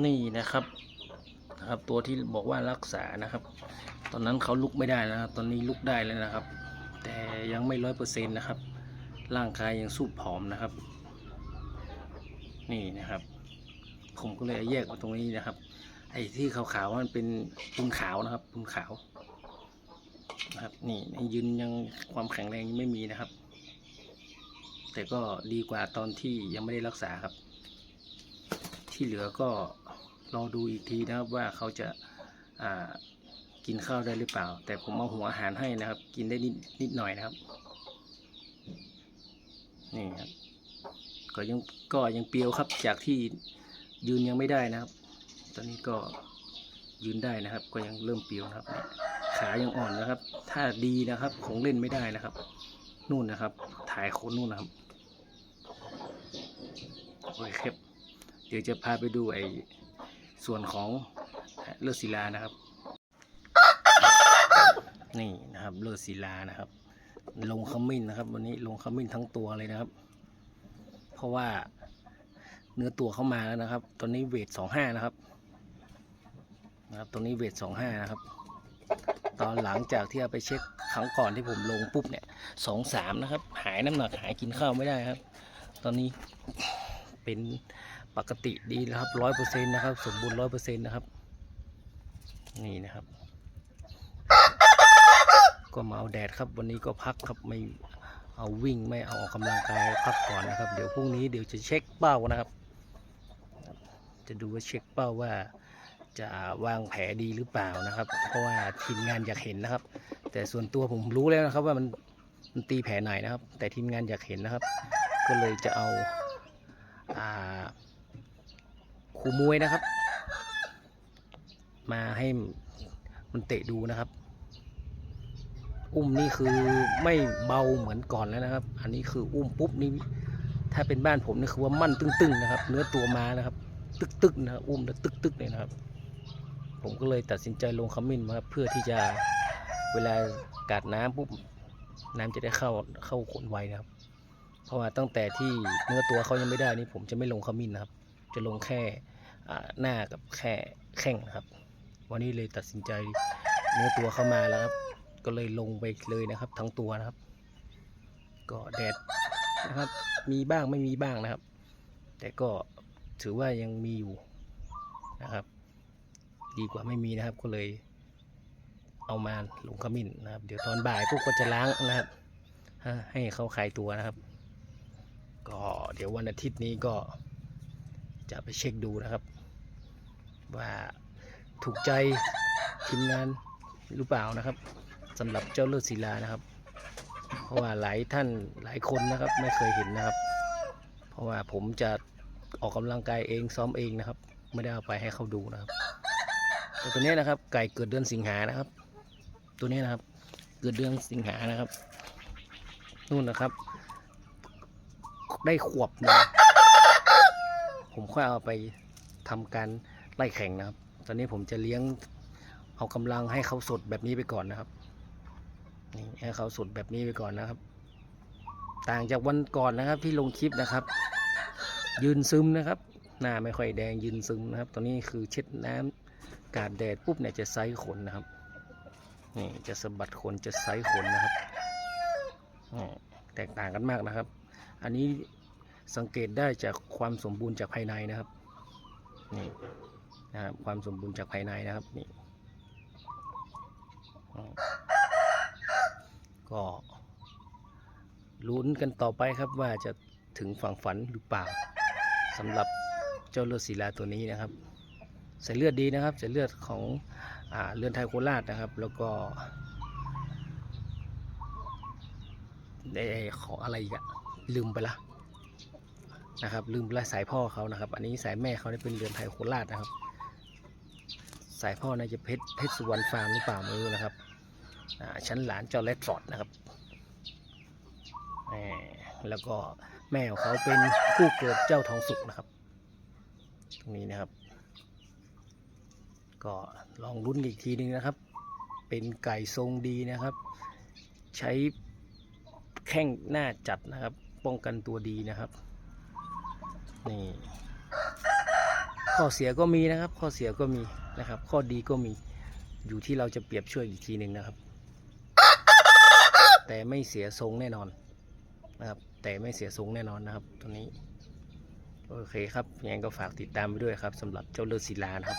นี่นะครับนะครับ ตัวที่บอกว่ารักษานะครับ ตอนนั้นเขาลุกไม่ได้นะครับ ตอนนี้ลุกได้แล้วนะครับ แต่ยังไม่ร้อยเปอร์เซ็นต์นะครับ ร่างกายยังสู้ผอมนะครับ นี่นะครับ ผมก็เลยแยกมาตรงนี้นะครับ ไอ้ที่ขาวๆมันเป็นปูนขาวนะครับปูนขาวนะครับนี่ยืนยังความแข็งแรงยังไม่มีนะครับ แต่ก็ดีกว่าตอนที่ยังไม่ได้รักษาครับ ที่เหลือก็ รอดูอีกทีนะครับว่าเขาจะกินข้าวได้หรือเปล่า แต่ผมเอาหัวอาหารให้นะครับ กินได้นิดนิดหน่อยนะครับ นี่ครับ ก็ยังก็ยังเปียวครับจากที่ยืนยังไม่ได้นะครับ ตอนนี้ก็ยืนได้นะครับ ก็ยังเริ่มเปียวนะครับ ขายังอ่อนนะครับ ถ้าดีนะครับคงเล่นไม่ได้นะครับ นู่นนะครับ ถ่ายคนนู่นนะครับโอเคครับเดี๋ยวจะพาไปดูไอ้ ส่วนของเลือดศิลานะครับ นี่นะครับเลือดศิลานะครับ ลงขมิ้นนะครับ วันนี้ลงขมิ้นทั้งตัวเลยนะครับ เพราะว่าเนื้อตัวเข้ามาแล้วนะครับ ตอนนี้เวทสองห้านะครับ นะครับ ตรงนี้เวทสองห้านะครับ ตอนหลังจากที่เอาไปเช็คครั้งก่อนที่ผมลงปุ๊บเนี่ยสองสามนะครับ หายน้ำหนักหายกินข้าวไม่ได้ครับ ตอนนี้เป็น ปกติดีแล้วครับร้อยเปอร์เซ็นต์นะครับ สมบูรณ์ร้อยเปอร์เซ็นต์นะครับ นี่นะครับ ก็มาเอาแดดครับ วันนี้ก็พักครับไม่เอาวิ่งไม่เอาออกกำลังกายพักก่อนนะครับ เดี๋ยวพรุ่งนี้เดี๋ยวจะเช็คเป้านะครับ จะดูว่าเช็คเป้าว่าจะวางแผลดีหรือเปล่านะครับ เพราะว่าทีมงานอยากเห็นนะครับ แต่ส่วนตัวผมรู้แล้วนะครับว่ามันมันตีแผลไหนนะครับ แต่ทีมงานอยากเห็นนะครับ ก็เลยจะเอาอ่า ครูมวยนะครับ มาให้มันเตะดูนะครับ อุ้มนี่คือไม่เบาเหมือนก่อนแล้วนะครับ อันนี้คืออุ้มปุ๊บนี่ถ้าเป็นบ้านผมนี่คือว่ามั่นตึงๆนะครับ เนื้อตัวมานะครับ ตึกๆนะอุ้มแล้วตึกๆเลยนะครับ ผมก็เลยตัดสินใจลงขมิ้นมาเพื่อที่จะเวลากาดน้ำปุ๊บน้ำจะได้เข้าเข้าขนไวนะครับ เพราะว่าตั้งแต่ที่เนื้อตัวเขายังไม่ได้นี่ผมจะไม่ลงขมิ้นนะครับ จะลงแค่ หน้ากับแค่แข้งนะครับ วันนี้เลยตัดสินใจเนื้อตัวเข้ามาแล้วครับ ก็เลยลงไปเลยนะครับ ทั้งตัวนะครับ ก็แดดนะครับ มีบ้างไม่มีบ้างนะครับ แต่ก็ถือว่ายังมีอยู่นะครับ ดีกว่าไม่มีนะครับก็เลยเอามาลงขมิ้นนะครับ เดี๋ยวตอนบ่ายพวกก็จะล้างนะครับให้เขาคลายตัวนะครับ ก็เดี๋ยววันอาทิตย์นี้ก็ จะไปเช็คดูนะครับ ว่าถูกใจทีมงานหรือเปล่านะครับสำหรับเจ้าเลือดศิลานะครับ เพราะว่าหลายท่านหลายคนนะครับไม่เคยเห็นนะครับ เพราะว่าผมจะออกกำลังกายเองซ้อมเองนะครับ ไม่ได้เอาไปให้เขาดูนะครับแต่ตัวนี้นะครับ ไก่เกิดเดือนสิงหานะครับ ตัวนี้นะครับ เกิดเดือนสิงหานะครับนู่นนะครับ ได้ขวบนึง ผมค่อยเอาไปทำการไล่แข่งนะครับ ตอนนี้ผมจะเลี้ยงเอากำลังให้เขาสดแบบนี้ไปก่อนนะครับ นี่ให้เขาสดแบบนี้ไปก่อนนะครับ ต่างจากวันก่อนนะครับที่ลงคลิปนะครับ ยืนซึมนะครับ หน้าไม่ค่อยแดงยืนซึมนะครับ ตอนนี้คือเช็ดน้ำกาดแดดปุ๊บเนี่ยจะไซส์ขนนะครับ นี่จะสะบัดขนจะไซส์ขนนะครับแตกต่างกันมากนะครับ อันนี้ สังเกตได้จากความสมบูรณ์จากภายในนะครับนี่นะครับความสมบูรณ์จากภายในนะครับนี่อืมก็ลุ้นกันต่อไปครับว่าจะถึงฝั่งฝันหรือเปล่าสำหรับเจ้าเลือดศิลาตัวนี้นะครับสายเลือดดีนะครับสายเลือดของอ่าเลือดไทยโคราชนะครับ แล้วก็ได้ของอะไรอีกอะลืมไปละ นะครับลืมไปละสายพ่อเขานะครับ อันนี้สายแม่เขาได้เป็นเรือนไทยโคราชนะครับ สายพ่อน่าจะเพชรเพชรสุวรรณฟาร์มหรือเปล่าไม่รู้นะครับชั้นหลานเจ้าเลดฟอร์ดนะครับแล้วก็แม่ของเขาเป็นคู่เกิดเจ้าทองสุกนะครับ ตรงนี้นะครับ ก็ลองลุ้นอีกทีหนึงนะครับ เป็นไก่ทรงดีนะครับ ใช้แข้งหน้าจัดนะครับ ป้องกันตัวดีนะครับ นี่ข้อเสียก็มีนะครับ ข้อเสียก็มีนะครับ ข้อดีก็มีอยู่ที่เราจะเปรียบช่วยอีกทีหนึ่งนะครับ แต่ไม่เสียทรงแน่นอนนะครับ แต่ไม่เสียทรงแน่นอนนะครับ ตัวนี้ โอเคครับยังไงก็ฝากติดตามไปด้วยครับสำหรับเจ้าเลือดศิลานะครับ